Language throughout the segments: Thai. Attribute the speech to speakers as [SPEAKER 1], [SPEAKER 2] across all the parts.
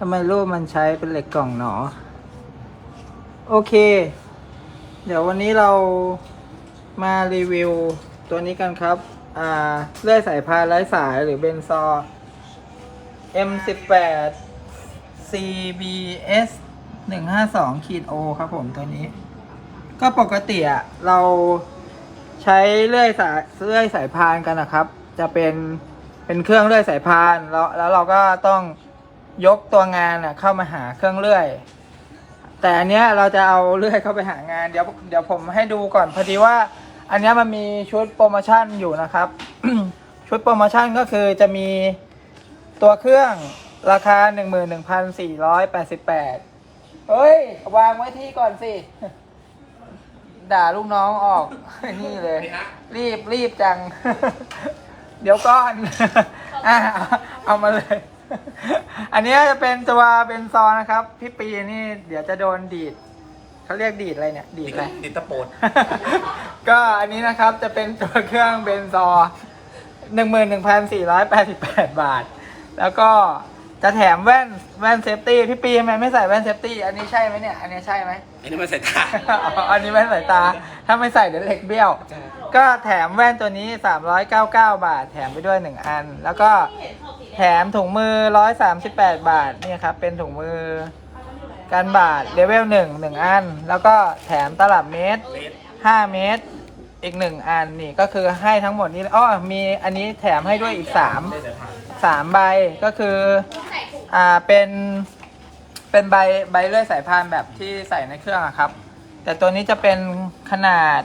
[SPEAKER 1] ทำไมรูปมันใช้เป็นเหล็กกล่องหนอ โอเค เดี๋ยววันนี้เรามารีวิวตัวนี้กันครับ อ่าเลื่อยสายพานไร้สายหรือเบนซอ M18 CBS 152ขีด O ครับผมตัวนี้ ก็ปกติอะเราใช้เลื่อยสายเลื่อยสายพานกันนะครับ จะเป็นเป็นเครื่องเลื่อยสายพานแล้วแล้วเราก็ต้อง ยกตัวงานอะเข้ามาหาเครื่องเลื่อย แต่อันเนี้ยเราจะเอาเลื่อยเข้าไปหางานเดี๋ยวเดี๋ยวผมให้ดูก่อนพอดีว่า อันเนี้ยมันมีชุดโปรโมชั่นอยู่นะครับ ชุดโปรโมชั่นก็คือจะมีตัวเครื่องราคา 11,488 เฮ้ย วางไว้ที่ก่อนสิ ด่าลูกน้องออก นี่เลย รีบรีบจัง เดี๋ยวก่อนอะเอามาเลย อันเนี้ยจะเป็นตัวเบนซอนะครับ พี่ปีนี่เดี๋ยวจะโดนดีดเขาเรียกดีดอะไรเนี่ย ดีดอะไร
[SPEAKER 2] ติดตะโปด
[SPEAKER 1] ก็อันนี้นะครับจะเป็นตัวเครื่องเบนซอ11,488บาท แล้วก็ จะแถมแว่นแว่นเซฟตี้พี่ปีทำไมไม่ใส่แว่นเซฟตี้อันนี้ใช่ไหมเนี่ย อันนี้ใช่ไหม
[SPEAKER 2] อันนี้มันใส่ตา
[SPEAKER 1] อ๋ออันนี้แว่นสายตา ถ้าไม่ใส่เดี๋ยวเหล็กเบี้ยว ก็แถมแว่นตัวนี้ 399 บาท แถมไปด้วย 1 อัน แล้วก็แถมถุงมือ 138 บาทนี่ครับ เป็นถุงมือกันบาดเลเวล1 1อัน แล้วก็แถมตลับเมตร
[SPEAKER 2] เลส
[SPEAKER 1] 5เมตร อีก1อันนี่ก็คือให้ทั้งหมดนี้อ้อมีอันนี้แถมให้ด้วยอีก3
[SPEAKER 2] ได้สายพาน
[SPEAKER 1] สามใบก็คืออ่าเป็นเป็นใบใบเลื่อยสายพานแบบที่ใส่ในเครื่องอะครับ แต่ตัวนี้จะเป็นขนาด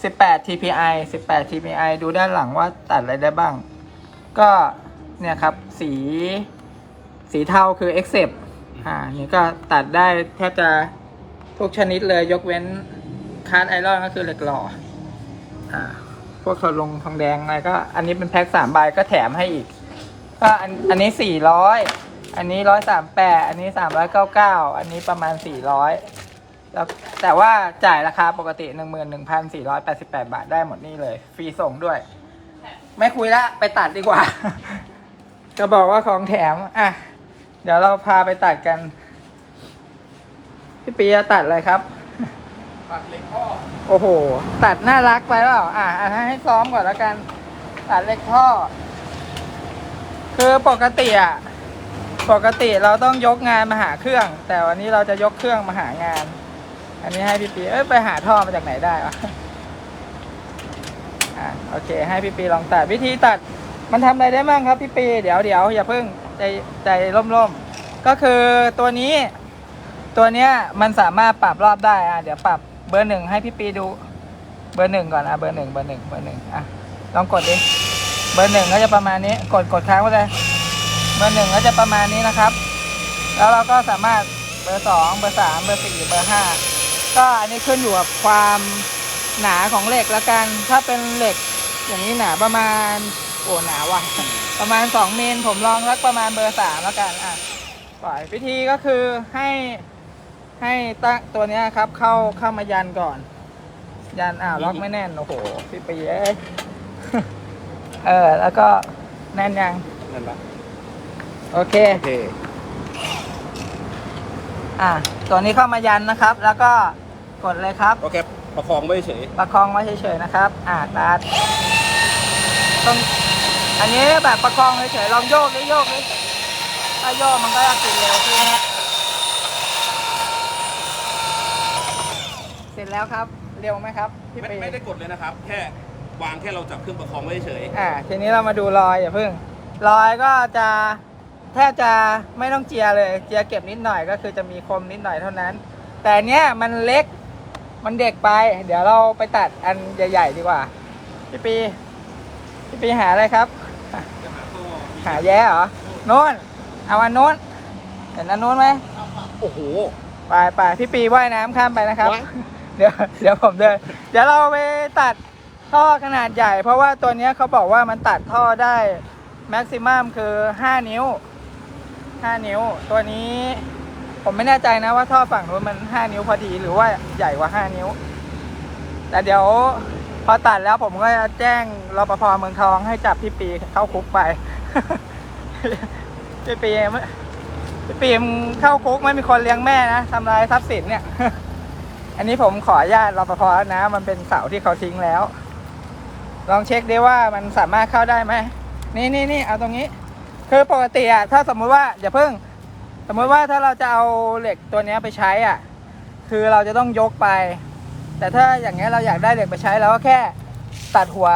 [SPEAKER 1] 18 TPI 18 TPI ดูด้านหลังว่าตัดอะไรได้บ้าง ก็เนี่ยครับสีสีเทาคือ Accept อ่านี่ก็ตัดได้แทบจะทุกชนิดเลยยกเว้นคาร์ดไอรอนก็คือเหล็กหล่ออ่าพวกทอลงทองแดงอะไรก็ อันนี้เป็นแพ็คสามใบก็แถมให้อีก ก็อันอันนี้สี่ร้อยอันนี้ร้อยสามแปดอันนี้สามร้อยเก้าเก้าอันนี้ประมาณสี่ร้อยแล้วแต่ว่าจ่ายราคาปกติหนึ่งหมื่นหนึ่งพันสี่ร้อยแปดสิบแปดบาทได้หมดนี่เลย ฟรีส่งด้วย ไม่คุยละไปตัดดีกว่า จะบอกว่าของแถม อะ เดี๋ยวเราพาไปตัดกัน พี่ปีจะตัดอะไรครับ
[SPEAKER 2] ปัดเหล็กข้อ
[SPEAKER 1] โอ้โห ตัดน่ารักไปเปล่าอะอะให้ซ้อมก่อนแล้วกัน ตัดเล็กท่อ คือปกติอะปกติเราต้องยกงานมาหาเครื่อง แต่วันนี้เราจะยกเครื่องมาหางาน อันนี้ให้พี่ปีเอ้ยไปหาท่อมาจากไหนได้วะอะโอเค ให้พี่ปีลองตัดวิธีตัดมันทำอะไรได้บ้างครับพี่ปีเดี๋ยวเดี๋ยวอย่าเพิ่งใจใจร่มๆก็คือตัวนี้ ตัวเนี้ยมันสามารถปรับรอบได้อะเดี๋ยวปรับเบอร์หนึ่งให้พี่ปีดู เบอร์หนึ่งก่อนอะเบอร์หนึ่งเบอร์หนึ่งเบอร์หนึ่งอะลองกดดิ เบอร์หนึ่งก็จะประมาณนี้ กดกดค้างไว้เลย เบอร์หนึ่งก็จะประมาณนี้นะครับ แล้วเราก็สามารถเบอร์สองเบอร์สามเบอร์สี่เบอร์ห้าก็อันนี้ขึ้นอยู่กับความหนาของเหล็กละกัน ถ้าเป็นเหล็กอย่างนี้หนาประมาณโอ้หนาว่ะ ประมาณสองเมิลผมลองรักประมาณเบอร์สามล้วกันอะปล่อยวิธีก็คือให้ให้ตั้งตัวนี้ครับเข้าเข้ามายันก่อน ยันอ่าวล็อกไม่แน่นโอ้โหพี่ปีเอ้ เออ แล้วก็แน่นยัง
[SPEAKER 2] นั่นปะ
[SPEAKER 1] โอเค
[SPEAKER 2] โอเค
[SPEAKER 1] อะ ตัวนี้เข้ามายันนะครับ แล้วก็กดเลยครับ
[SPEAKER 2] โอเค ประคองไว้เฉย
[SPEAKER 1] ประคองไว้เฉยๆนะครับ อ่าตัดต้องอันนี้แบบประคองเฉยๆลองโยกดิโยกดิถ้าโยกมันก็จะติดเร็วขึ้นนะเสร็จแล้วครับ เร็วไหมครับพี่
[SPEAKER 2] ไม่
[SPEAKER 1] ปี
[SPEAKER 2] ไม่ได้กดเลยนะครับ แค่ วางแค่เราจับเครื่องประคองไว้เฉย
[SPEAKER 1] อ่าทีนี้เรามาดูรอยอย่าเพิ่ง รอยก็จะแทบจะไม่ต้องเจียเลย เจียเก็บนิดหน่อยก็คือจะมีคมนิดหน่อยเท่านั้น แต่อันเนี้ยมันเล็กมันเด็กไป เดี๋ยวเราไปตัดอันใหญ่ ๆ ดีกว่าพี่ปีพี่ปีหาอะไรครับ
[SPEAKER 2] จะหาข้อ
[SPEAKER 1] หาแย่เหรอโน้นเอาอันโน้นเห็นอันโน้นไหม
[SPEAKER 2] โอ้โห
[SPEAKER 1] ไปไปพี่ปีว่ายน้ำข้ามไปนะครับ
[SPEAKER 2] ว้าย
[SPEAKER 1] เดี๋ยวเดี๋ยวผมเดินเดี๋ยวเราไปตัด ท่อขนาดใหญ่ เพราะว่าตัวนี้เขาบอกว่ามันตัดท่อได้แม็กซิมัมคือ 5 นิ้ว 5 นิ้ว ตัวนี้ผมไม่แน่ใจนะว่าท่อฝั่งนู้นมัน 5 นิ้วพอดีหรือว่าใหญ่กว่า 5 นิ้ว แต่เดี๋ยวพอตัดแล้วผมก็จะแจ้งรปภเมืองทองให้จับพี่ปีเข้าคุกไปพี่ปีพี่ปีมเข้าคุกไม่มีคนเลี้ยงแม่นะทำลายทรัพย์สินเนี่ย อันนี้ผมขออนุญาตรปภแล้วนะ มันเป็นเสาที่เขาทิ้งแล้ว ลองเช็คดิว่ามันสามารถเข้าได้ไหมนี่นี่นี่เอาตรงนี้ คือปกติอะถ้าสมมุติว่าอย่าเพิ่ง สมมุติว่าถ้าเราจะเอาเหล็กตัวเนี้ยไปใช้อะ คือเราจะต้องยกไป แต่ถ้าอย่างเงี้ยเราอยากได้เหล็กไปใช้เราก็แค่ตัดหัว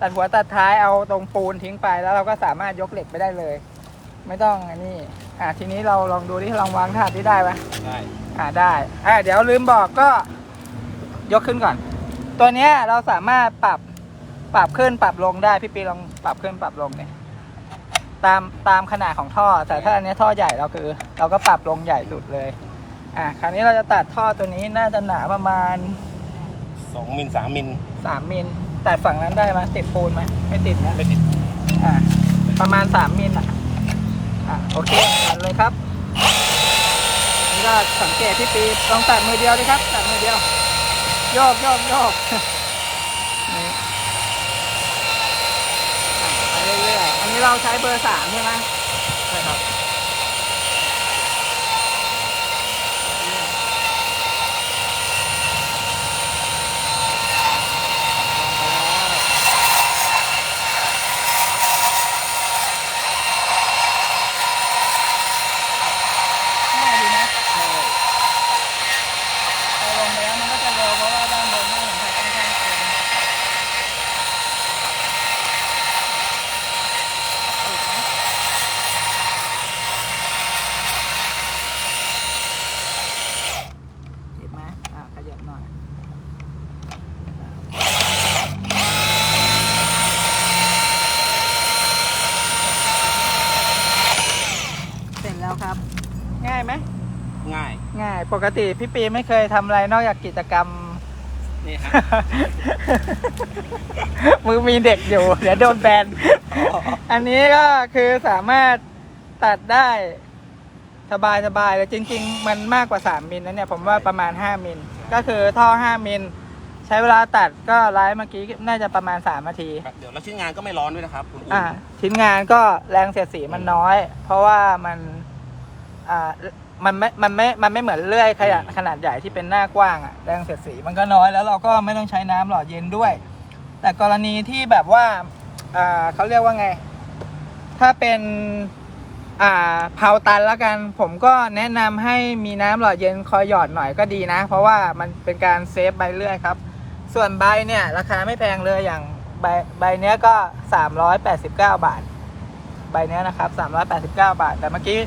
[SPEAKER 1] ตัดหัวตัดท้ายเอาตรงปูนทิ้งไปแล้วเราก็สามารถยกเหล็กไปได้เลย ไม่ต้องอันนี้อะทีนี้เราลองดูที่ลองวางถาดที่ได้ไหม
[SPEAKER 2] ได้
[SPEAKER 1] อ่าได้อ่าเดี๋ยวลืมบอกก็ยกขึ้นก่อน ตัวเนี้ยเราสามารถปรับ ปรับขึ้นปรับลงได้พี่ปีลองปรับขึ้นปรับลงเนี่ยตามตามขนาดของท่อ แต่ถ้าอันเนี้ยท่อใหญ่เราคือ เราก็ปรับลงใหญ่สุดเลยอ่าคราวนี้เราจะตัดท่อตัวนี้น่าจะหนาประมาณ
[SPEAKER 2] สองมิลสามมิล
[SPEAKER 1] 3มิลตัดฝั่งนั้นได้ไหมติดปูนไหมไม่ติดนะ
[SPEAKER 2] ไม่ติด
[SPEAKER 1] อ่าประมาณ3มิลอะอะโอเคตัดเลยครับนี่ก็สังเกตที่ปีลองตัดมือเดียวเลยครับตัดมือเดียวโยกโยกโยก นี่อะไปเรื่อยๆอันนี้ เราใช้เบอร์สามใช่ไหมใช่ครับง่ายดีนะพอลงไปแล้วมันก็จะเร็วเพราะว่าด้านบนไม่เห็นใครต้องข้างเกินถูกไหมเห็นไหม อ่าขยับหน่อยเสร็จแล้วครับ ง่ายไหม
[SPEAKER 2] ง่าย
[SPEAKER 1] ง่าย ปกติพี่ปีไม่เคยทำอะไรนอกจากกิจกรรม
[SPEAKER 2] นี่ฮะ
[SPEAKER 1] มือมีเด็กอยู่ เดี๋ยวโดนแบน
[SPEAKER 2] อ๋อ
[SPEAKER 1] อันนี้ก็คือสามารถตัดได้ สบายสบายเลยจริง ๆ มันมากกว่า 3 มิลนะเนี่ย ผมว่าประมาณ 5 มิล ก็คือท่อ 5 มิล ใช้เวลาตัดก็ไลฟ์เมื่อกี้น่าจะประมาณ 3 นาที
[SPEAKER 2] ครับเดี๋ยวแล้วชิ้นงานก็ไม่ร้อนด้วยนะครับคุณอุ้ม
[SPEAKER 1] อ่าชิ้นงานก็แรงเสียดสีมันน้อย เพราะว่ามันอ่ามันไม่ มันไม่ มันไม่เหมือนเลื่อยขนาดขนาดใหญ่ที่เป็นหน้ากว้างอะแรงเสียดสีมันก็น้อยแล้วเราก็ไม่ต้องใช้น้ำหล่อเย็นด้วย แต่กรณีที่แบบว่าอ่าเขาเรียกว่าไง ถ้าเป็น อ่าเผาตันแล้วกันผมก็แนะนำให้มีน้ำหล่อเย็นคอยหยอดหน่อยก็ดีนะ เพราะว่ามันเป็นการเซฟใบเลื่อยครับ ส่วนใบเนี่ยราคาไม่แพงเลยอย่างใบใบเนี้ยก็ 389 บาท ใบเนี้ยนะครับ 389 บาท แต่เมื่อกี้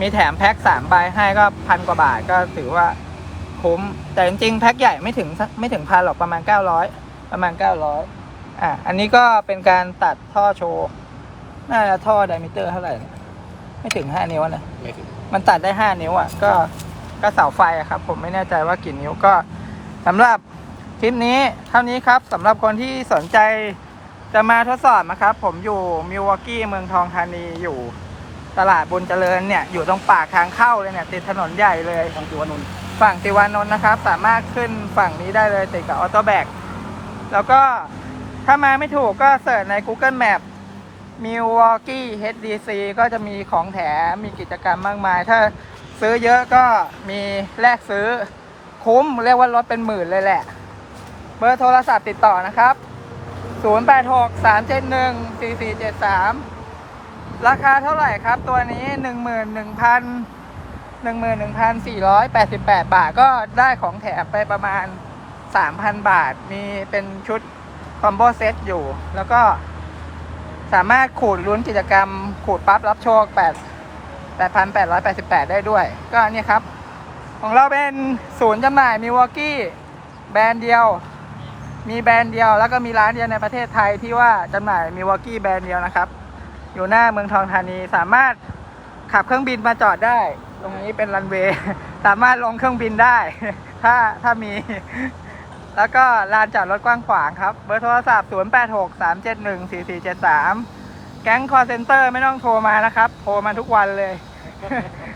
[SPEAKER 1] มีแถมแพ็ค3ใบให้ก็พันกว่าบาทก็ถือว่าคุ้ม แต่จริงๆแพ็คใหญ่ไม่ถึงไม่ถึงพันหรอกประมาณ 900 ประมาณ 900อะอันนี้ก็เป็นการตัดท่อโชว์น่าจะท่อไดมิเตอร์เท่าไหร่ ไม่ถึง5นิ้วนะ
[SPEAKER 2] ไม่ถึง
[SPEAKER 1] มันตัดได้5นิ้วอะก็ก็เสาไฟอะครับ ผมไม่แน่ใจว่ากี่นิ้วก็สำหรับคลิปนี้เท่านี้ครับสำหรับคนที่สนใจจะมาทดสอบนะครับ ผมอยู่มิวอกกี้เมืองทองธานีอยู่ตลาดบุญเจริญเนี่ยอยู่ตรงปากทางเข้าเลยเนี่ยติดถนนใหญ่เลย
[SPEAKER 2] ทางตัวนนท์
[SPEAKER 1] ฝั่งติวานนท์นะครับ สามารถขึ้นฝั่งนี้ได้เลยติดกับออโต้แบกแล้วก็ถ้ามาไม่ถูกก็เสิร์ชใน Google Map Milwaukee HDC ก็จะมีของแถมมีกิจกรรมมากมาย ถ้าซื้อเยอะก็มีแลกซื้อคุ้ม เรียกว่าลดเป็นหมื่นเลยแหละ เบอร์โทรศัพท์ติดต่อนะครับ 086 371 4473 ราคาเท่าไหร่ครับตัวนี้ 11,000 11,488 บาทก็ได้ของแถมไปประมาณ 3,000 บาท มีเป็นชุดคอมโบเซตอยู่แล้วก็ สามารถขูดลุ้นกิจกรรม ขูดปั๊บรับโชค8 8,888 ได้ด้วย ก็นนี้ครับ ของเราเป็นศูนย์จำหน่ายมิวอกกี้แบรนด์เดียว มีแบรนด์เดียว แล้วก็มีร้านเดียวในประเทศไทยที่ว่าจำหน่ายมิวอกกี้แบรนด์เดียวนะครับ อยู่หน้าเมืองทองธานีสามารถขับเครื่องบินมาจอดได้ ตรงนี้เป็นรันเวย์ สามารถลงเครื่องบินได้ ถ้าถ้ามี แล้วก็ลานจอดรถกว้างขวางครับ เบอร์โทรศัพท์ 086 371 4473 แก๊งคอร์เซนเตอร์ไม่ต้องโทรมานะครับ โทรมาทุกวันเลย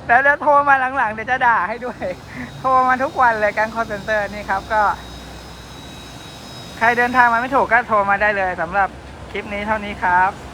[SPEAKER 1] แล้วจะโทรมาหลังๆเดี๋ยวจะด่าให้ด้วย โทรมาทุกวันเลยแก๊งคอร์เซนเตอร์นี่ครับก็ ใครเดินทางมาไม่ถูกก็โทรมาได้เลยสำหรับคลิปนี้เท่านี้ครับ